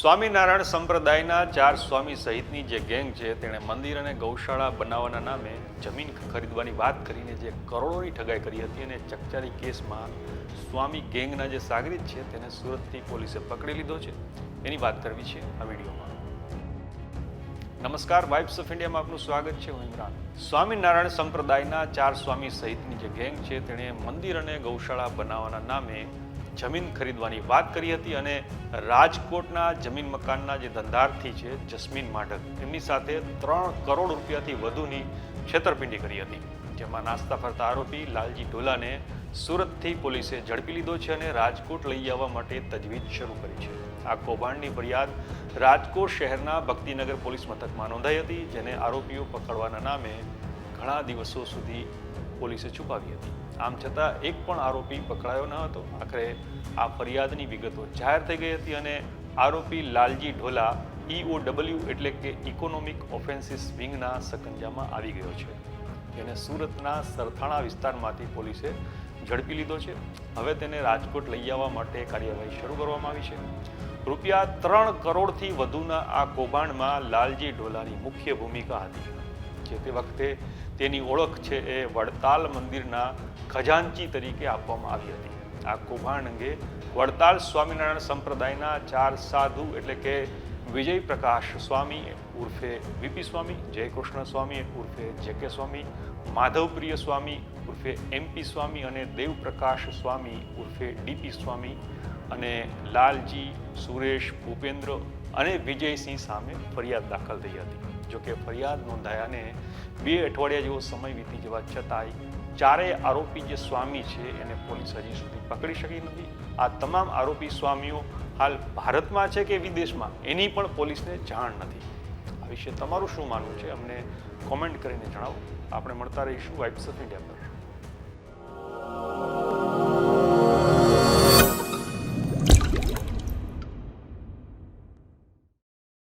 સ્વામિનારાયણ સંપ્રદાયના ચાર સ્વામી સહિતની જે ગેંગ છે, તેણે મંદિર અને ગૌશાળા બનાવવાના નામે જમીન ખરીદવાની વાત કરીને જે કરોડોની ઠગાઈ કરી હતી અને ચકચારી કેસમાં સ્વામી ગેંગના જે સાગરીત છે, તેને સુરતની પોલીસે પકડી લીધો છે. એની વાત કરવી છે આ વિડીયોમાં. નમસ્કાર, વાઇબ્સ ઓફ ઇન્ડિયામાં આપનું સ્વાગત છે. હું ઇમરાન. સ્વામિનારાયણ સંપ્રદાયના ચાર સ્વામી સહિતની જે ગેંગ છે, તેણે મંદિર અને ગૌશાળા બનાવવાના નામે જમીન ખરીદવાની વાત કરી હતી અને રાજકોટના જમીન મકાનના જે ધંધાર્થી છે, જસ્મીન માઢક એમની સાથે ત્રણ કરોડ રૂપિયાથી વધુની છેતરપિંડી કરી હતી. જેમાં નાસ્તા ફરતા આરોપી લાલજી ઢોલાને સુરતથી પોલીસે ઝડપી લીધો છે અને રાજકોટ લઈ આવવા માટે તજવીજ શરૂ કરી છે. આ કૌભાંડની ફરિયાદ રાજકોટ શહેરના ભક્તિનગર પોલીસ મથકમાં નોંધાઈ હતી, જેને આરોપીઓ પકડવાના નામે ઘણા દિવસો સુધી પોલીસે છુપાવી હતી. આમ છતાં એક પણ આરોપી પકડાયો ન હતો. આખરે આ ફરિયાદની વિગતો જાહેર થઈ ગઈ હતી અને આરોપી લાલજી ઢોલા ઈઓડબલ્યુ એટલે કે ઇકોનોમિક ઓફેન્સીસ વિંગના સકંજામાં આવી ગયો છે. તેને સુરતના સરથાણા વિસ્તારમાંથી પોલીસે ઝડપી લીધો છે. હવે તેને રાજકોટ લઈ આવવા માટે કાર્યવાહી શરૂ કરવામાં આવી છે. રૂપિયા ત્રણ કરોડથી વધુના આ કૌભાંડમાં લાલજી ઢોલાની મુખ્ય ભૂમિકા હતી. જે તે વખતે તેની ઓળખ છે એ વડતાલ મંદિરના ખજાનચી તરીકે આપવામાં આવી હતી. આ કૌભાંડ અંગે વડતાલ સ્વામિનારાયણ સંપ્રદાયના ચાર સાધુ એટલે કે વિજય પ્રકાશ સ્વામી, ઉર્ફે વીપી સ્વામી, જયકૃષ્ણ સ્વામી, ઉર્ફે જે કે સ્વામી, માધવપ્રિય સ્વામી, ઉર્ફે એમપી સ્વામી અને દેવપ્રકાશ સ્વામી, ઉર્ફે ડીપી સ્વામી અને લાલજી, સુરેશ, ભૂપેન્દ્ર અને વિજયસિંહ સામે ફરિયાદ દાખલ થઈ હતી. જોકે ફરિયાદ નોંધાયાને બે અઠવાડિયા જેવો સમય વીતી જવા છતાંય ચારેય આરોપી જે સ્વામી છે એને પોલીસ હજી સુધી પકડી શકી નથી. આ તમામ આરોપી સ્વામીઓ હાલ ભારતમાં છે કે વિદેશમાં? એની પણ પોલીસને જાણ નથી. આ વિશે તમારું શું માનવું છે? અમને કોમેન્ટ કરીને જણાવો. આપણે મળતા રહીશું વાઇબ્સ ઓફ ઇન્ડિયા પર.